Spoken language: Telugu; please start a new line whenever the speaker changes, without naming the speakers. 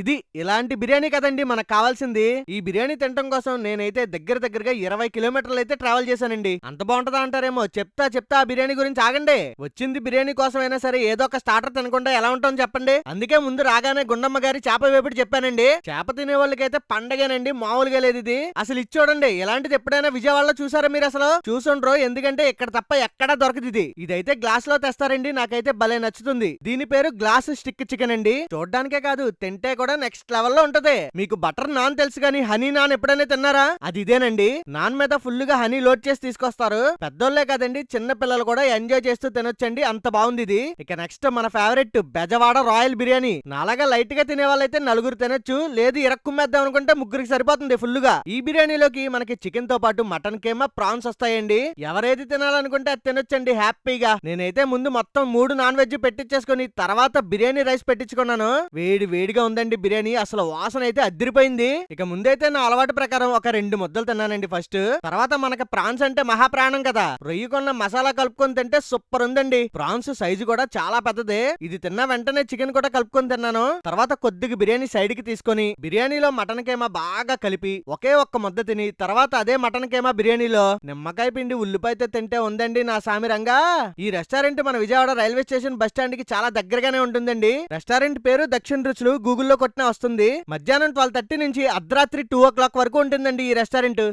ఇది ఇలాంటి బిర్యానీ కదండి మనకు కావాల్సింది. ఈ బిర్యానీ తినడం కోసం నేనైతే దగ్గర దగ్గరగా ఇరవై కిలోమీటర్లు అయితే ట్రావెల్ చేశానండి. అంత బాగుంటుందా అంటారేమో చెప్తా చెప్తా ఆ బిర్యానీ గురించి ఆగండి. వచ్చింది బిర్యానీ కోసం అయినా సరే ఏదో ఒక స్టార్టర్ తినకుండా ఎలా ఉంటాం చెప్పండి. అందుకే ముందు రాగానే గుండమ్మ గారి చేప వేపుడు చెప్పానండి. చేప తినే వాళ్ళకైతే పండగేనండి మామూలుగా లేదు ఇది. అసలు ఇది చూడండి ఇలాంటిది ఎప్పుడైనా విజయవాడలో చూసారా మీరు అసలు? చూసుండ్రో ఎందుకంటే ఇక్కడ తప్ప ఎక్కడా దొరకదు ఇది. ఇదైతే గ్లాస్లో తెస్తారండి నాకైతే భలే నచ్చుతుంది. దీని పేరు గ్లాస్ స్టిక్ చికెన్ అండి. చూడ్డానికే కాదు తింటే కూడా నెక్స్ట్ లెవెల్లో ఉంటది. మీకు బటర్ నాన్ తెలుసు కానీ హనీ నాన్ ఎప్పుడైనా తిన్నారా? అది ఇదేనండి. నాన్ మీద ఫుల్గా హనీ లోడ్ చేసి తీసుకొస్తారు. పెద్దోళ్ళే కదండి చిన్న పిల్లలు కూడా ఎంజాయ్ చేస్తూ తినొచ్చండి. అంత బాగుంది ఇది. ఇక నెక్స్ట్ మన ఫేవరెట్ బెజవాడ రాయల్ బిర్యానీ. నాలాగా లైట్గా తినే వాళ్ళైతే నలుగురు తినొచ్చు. లేదు ఇరక్కుమ్మేద్దాం అనుకుంటే ముగ్గురికి సరిపోతుంది ఫుల్గా ఈ బిర్యానీలోకి మనకి చికెన్తో పాటు మటన్ కేమ ప్రాన్స్ వస్తాయండి. ఎవరైతే తినాలనుకుంటే అది తినొచ్చండి హ్యాపీగా. నేనైతే ముందు మొత్తం మూడు నాన్ వెజ్ పెట్టించేసుకుని తర్వాత బిర్యానీ రైస్ పెట్టించుకున్నాను. వేడి వేడిగా ఉందండి బిర్యానీ. అసలు వాసన అయితే అద్దరిపోయింది. ఇక ముందైతే నా అలవాటు ప్రకారం ఒక రెండు ముద్దలు తిన్నానండి ఫస్ట్. తర్వాత మనకి ప్రాన్స్ అంటే మహాప్రాణం కదా. రొయ్యి కొన్న మసాలా కలుపుకొని తింటే సూపర్ ఉందండి. ప్రాన్స్ సైజు కూడా చాలా పెద్దదే. ఇది తిన్న వెంటనే చికెన్ కూడా కలుపుకొని తిన్నాను. తర్వాత కొద్దిగా బిర్యానీ సైడ్కి తీసుకొని బిర్యానీలో మటన్ కేమా బాగా కలిపి ఒకే ఒక్క ముద్ద తిని తర్వాత అదే మటన్ కేమా బిర్యానీలో నిమ్మకాయ పిండి ఉల్లిపాయతో తింటే ఉందండి నా సామిరంగా. ఈ రెస్టారెంట్ మన విజయవాడ రైల్వే స్టేషన్ బస్ స్టాండ్కి చాలా దగ్గరగానే ఉంటుందండి. రెస్టారెంట్ పేరు దక్షిణ రుచులు. గూగుల్లో కొట్టినా వస్తుంది. మధ్యాహ్నం ట్వెల్వ్ థర్టీ నుంచి అర్ధరాత్రి టూ ఓ క్లాక్ వరకు ఉంటుందండి ఈ రెస్టారెంట్